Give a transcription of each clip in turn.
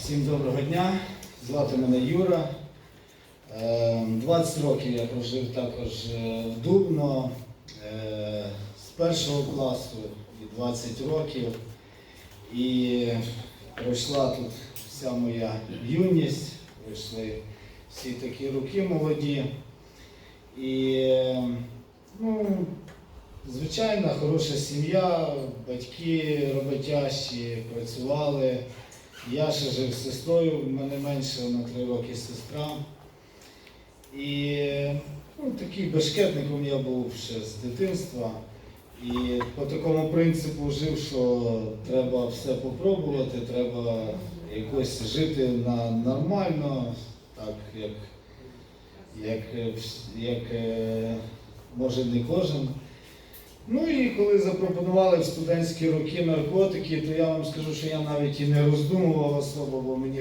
Всім доброго дня. Звати мене Юра. Е, 20 років я прожив також е, в Дубно е, з першого класу і 20 років. І пройшла тут вся моя юність, пройшли всі такі роки молоді. І е, ну, звичайна хороша сім'я, батьки роботящі, працювали. Я ще жив з сестрою, в мене менше на три роки сестра. І ну, такий бешкетником я був ще з дитинства. І по такому принципу жив, що треба все попробувати, треба якось жити на, нормально, так як, як, як е, може не кожен. Ну і коли запропонували в студентські роки наркотики, то я вам скажу, що я навіть і не роздумував особо, бо мені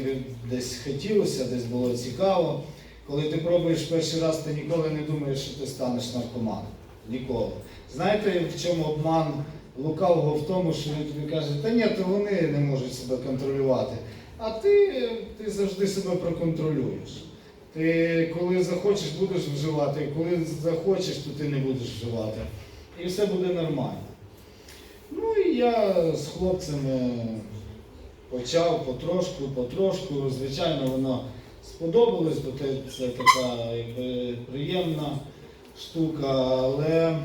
десь хотілося, десь було цікаво. Коли ти пробуєш перший раз, ти ніколи не думаєш, що ти станеш наркоманом. Ніколи. Знаєте, в чому обман лукавого в тому, що він тобі каже, та ні, то вони не можуть себе контролювати. А ти, ти завжди себе проконтролюєш. Ти коли захочеш, будеш вживати, коли захочеш, то ти не будеш вживати. І все буде нормально. Ну і я з хлопцями почав потрошку, потрошку. Звичайно, воно сподобалось, бо це, така якби, приємна штука, але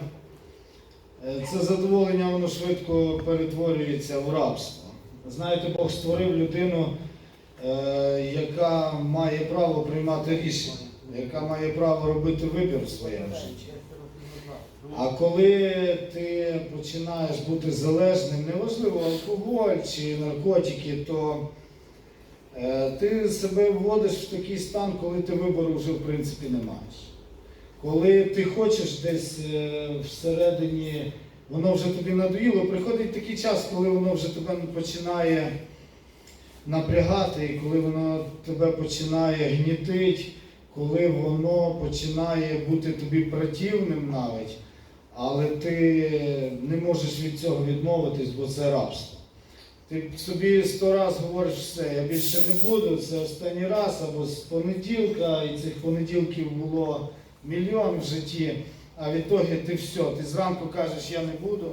е, це задоволення воно швидко перетворюється в рабство. Знаєте, Бог створив людину, е, яка має право приймати рішення, яка має право робити вибір в своєму житті. А коли ти починаєш бути залежним, неважливо алкоголь чи наркотики, то е, ти себе вводиш в такий стан, коли ти вибору вже в принципі не маєш. Коли ти хочеш десь е, всередині, воно вже тобі надоїло, приходить такий час, коли воно вже тебе починає напрягати, і коли воно тебе починає гнітити, коли воно починає бути тобі противним навіть, але ти не можеш від цього відмовитись, бо це рабство. Ти собі сто раз говориш все, я більше не буду, це останній раз або з понеділка, і цих понеділків було мільйон в житті, а в ітогі ти все, ти зранку кажеш, я не буду,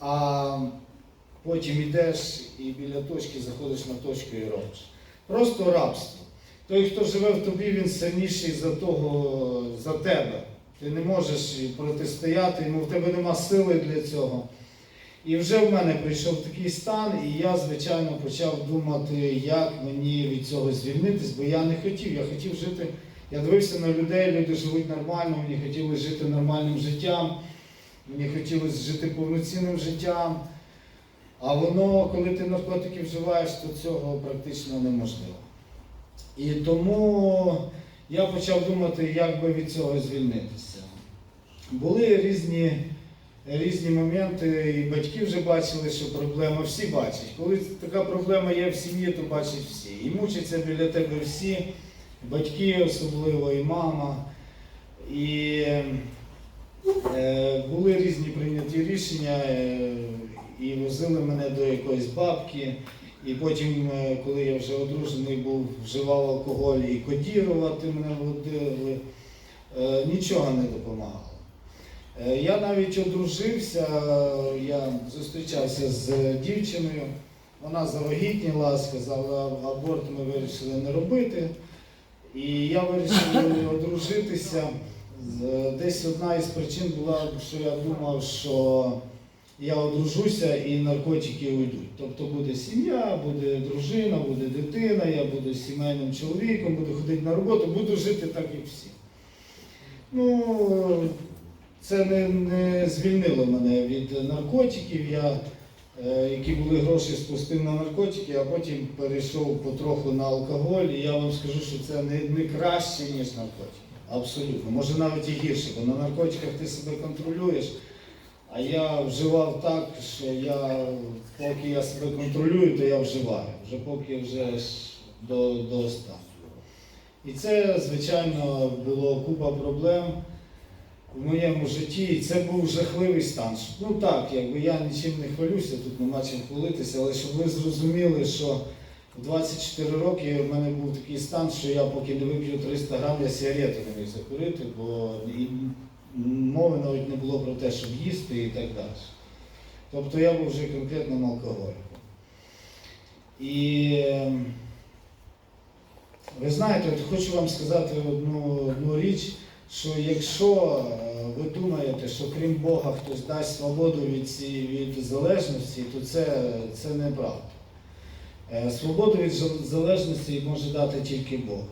а потім йдеш і біля точки заходиш на точку і робиш. Просто рабство. Той, хто живе в тобі, він сильніший за того, за тебе. Ти не можеш протистояти, йому в тебе нема сили для цього. І вже в мене прийшов такий стан, і я, звичайно, почав думати, як мені від цього звільнитись, бо я не хотів. Я хотів жити. Я дивився на людей, люди живуть нормально, мені хотілося жити нормальним життям, мені хотілося жити повноцінним життям. А воно, коли ти наркотики вживаєш, то цього практично неможливо. І тому я почав думати, як би від цього звільнитися. Були різні, різні моменти, і батьки вже бачили, що проблема всі бачать. Коли така проблема є в сім'ї, то бачать всі. І мучаться біля тебе всі, батьки особливо, і мама. І е, були різні прийняті рішення, е, і возили мене до якоїсь бабки. І потім, е, коли я вже одружений був, вживав алкоголь і кодірувати мене водили, е, нічого не допомагало. Е, Я навіть одружився, я зустрічався з дівчиною, вона завагітніла, сказала, аборт ми вирішили не робити. І я вирішив одружитися. Десь одна із причин була, що я думав, що я одружуся і наркотики уйдуть. Тобто буде сім'я, буде дружина, буде дитина, я буду сімейним чоловіком, буду ходити на роботу, буду жити так, як всі. Ну, це не, не звільнило мене від наркотиків. Я, е, які були гроші, спустив на наркотики, а потім перейшов потроху на алкоголь. І я вам скажу, що це не, не краще, ніж наркотики. Абсолютно. Може навіть і гірше, бо на наркотиках ти себе контролюєш. А я вживав так, що я, поки я себе контролюю, то я вживаю. Вже поки вже до, до останнього. І це, звичайно, було купа проблем в моєму житті. І це був жахливий стан. Ну так, якби я нічим не хвалюся, тут нема чим хвалитися, але щоб ви зрозуміли, що в 24 роки в мене був такий стан, що я поки не вип'ю 300 грам, я сигарети не міг закурити, бо і мови навіть не було про те, щоб їсти і так далі. Тобто я був вже конкретним алкоголіком. І е, ви знаєте, от хочу вам сказати одну, одну річ, що якщо е, ви думаєте, що крім Бога хтось дасть свободу від, цієї, від залежності, то це, це неправда. Е, Свободу від залежності може дати тільки Бог.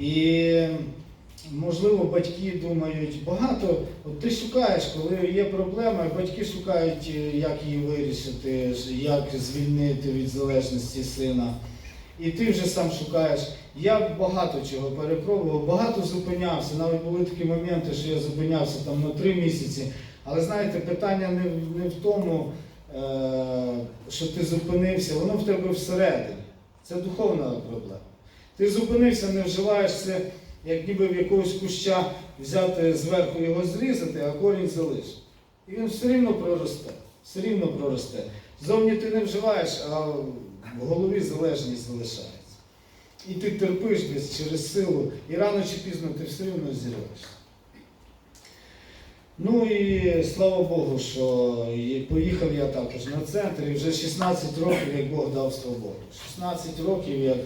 І можливо батьки думають, багато, от ти шукаєш, коли є проблема, батьки шукають, е, як її вирішити, як звільнити від залежності сина. І ти вже сам шукаєш. Я багато чого перепробував, багато зупинявся. Навіть були такі моменти, що я зупинявся там на три місяці. Але знаєте, питання не, в- не в тому, е, що ти зупинився, воно в тебе всередині. Це духовна проблема. Ти зупинився, не вживаєш це, як ніби в якогось куща взяти зверху його зрізати, а корінь залишити. І він все рівно проросте. Все рівно проросте. Зовні ти не вживаєш, а в голові залежність залишається. І ти терпиш десь через силу, і рано чи пізно ти все рівно зірвешся. Ну і слава Богу, що поїхав я також на центр, і вже 16 років, як Бог дав свободу. 16 років, як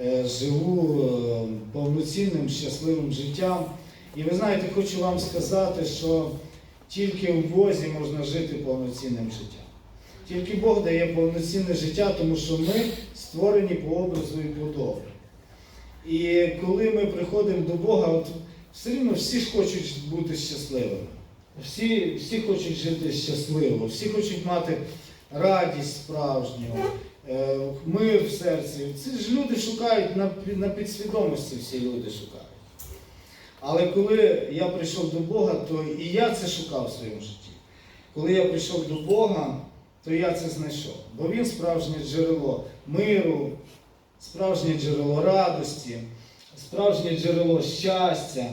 е, живу е, повноцінним, щасливим життям. І ви знаєте, хочу вам сказати, що тільки в Бозі можна жити повноцінним життям. Тільки Бог дає повноцінне життя, тому що ми створені по образу і подобі. І коли ми приходимо до Бога, от все рівно всі ж хочуть бути щасливими. Всі, всі хочуть жити щасливо, всі хочуть мати радість справжню, е, мир в серці. Це ж люди шукають на, на підсвідомості, всі люди шукають. Але коли я прийшов до Бога, то і я це шукав в своєму житті. Коли я прийшов до Бога, то я це знайшов. Бо Він справжнє джерело миру, справжнє джерело радості, справжнє джерело щастя.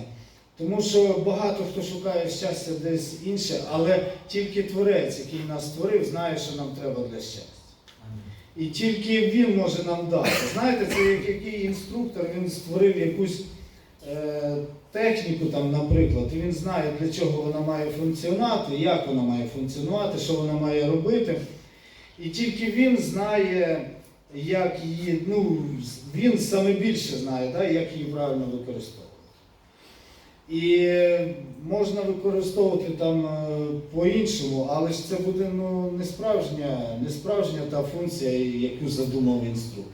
Тому що багато хто шукає щастя десь інше, але тільки Творець, який нас створив, знає, що нам треба для щастя. І тільки він може нам дати. Знаєте, це як який інструктор, він створив якусь техніку, там, наприклад, і він знає, для чого вона має функціонувати, як вона має функціонувати, що вона має робити. І тільки він знає, як її, ну, він саме більше знає, да, як її правильно використовувати. І можна використовувати там е, по-іншому, але ж це буде ну, не, справжня, не справжня та функція, яку задумав інструктор.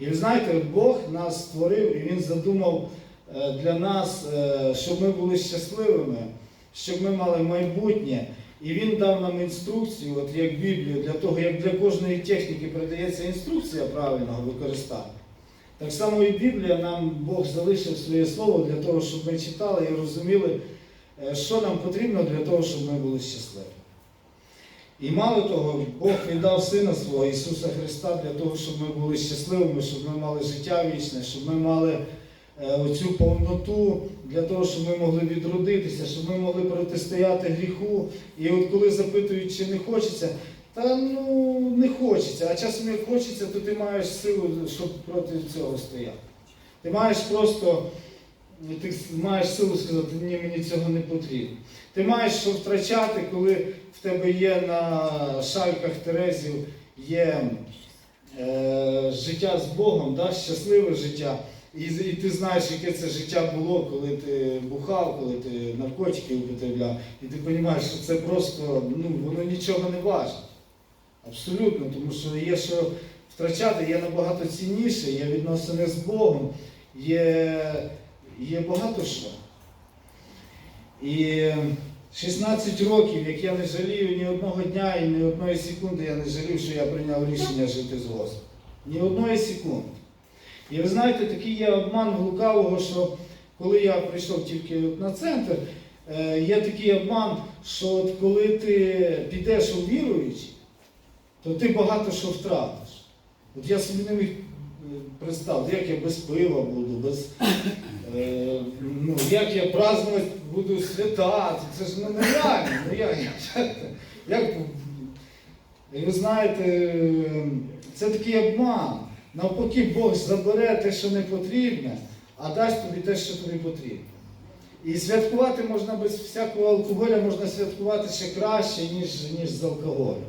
І ви знаєте, Бог нас створив і Він задумав е, для нас, е, щоб ми були щасливими, щоб ми мали майбутнє. І він дав нам інструкцію, от як Біблію, для того, як для кожної техніки передається інструкція правильного використання. Так само і Біблія нам Бог залишив своє слово для того, щоб ми читали і розуміли, е, що нам потрібно для того, щоб ми були щасливі. І мало того, Бог віддав Сина свого Ісуса Христа для того, щоб ми були щасливими, щоб ми мали життя вічне, щоб ми мали е, оцю повноту для того, щоб ми могли відродитися, щоб ми могли протистояти гріху. І от коли запитують, чи не хочеться, та ну не хочеться. А часом як хочеться, то ти маєш силу, щоб проти цього стояти. Ти маєш просто, ти маєш силу сказати, ні, мені цього не потрібно. Ти маєш що втрачати, коли в тебе є на шальках Терезів є е, життя з Богом, да, щасливе життя. І, і ти знаєш, яке це життя було, коли ти бухав, коли ти наркотики употребляв. І ти розумієш, що це просто ну, воно нічого не важить. Абсолютно, тому що є що втрачати, є набагато цінніше, є відносини з Богом, є, є багато що. І 16 років, як я не жалію ні одного дня і ні одної секунди я не жалів, що я прийняв рішення жити з Господом. Ні одної секунди. І ви знаєте, такий є обман лукавого, що коли я прийшов тільки на центр, е, є такий обман, що от коли ти підеш у віруючі, то ти багато що втратиш. От я собі не міг е, представити, як я без пива буду, без, е, ну, як я празднувати буду свята. Це ж нереально, ну як, як, і ви знаєте, це такий обман. Навпаки, Бог забере те, що не потрібне, а дасть тобі те, що тобі потрібно. І святкувати можна без всякого алкоголя, можна святкувати ще краще, ніж, ніж з алкоголем.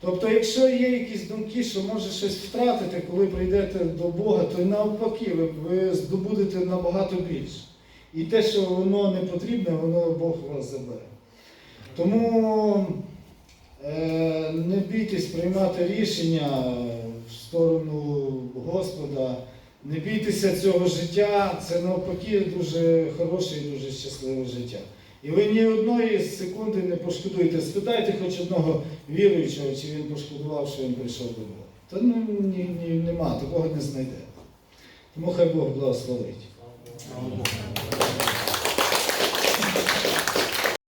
Тобто, якщо є якісь думки, що може щось втратити, коли прийдете до Бога, то навпаки, ви, ви здобудете набагато більше. І те, що воно не потрібне, воно Бог вас забере. Тому е, не бійтесь приймати рішення сторону Господа, не бійтеся цього життя, це навпаки дуже хороше і дуже щасливе життя. І ви ні одної секунди не пошкодуєте. Спитайте хоч одного віруючого, чи він пошкодував, що він прийшов до Бога. Та ну, ні, ні, нема, такого не знайде. Тому хай Бог благословить.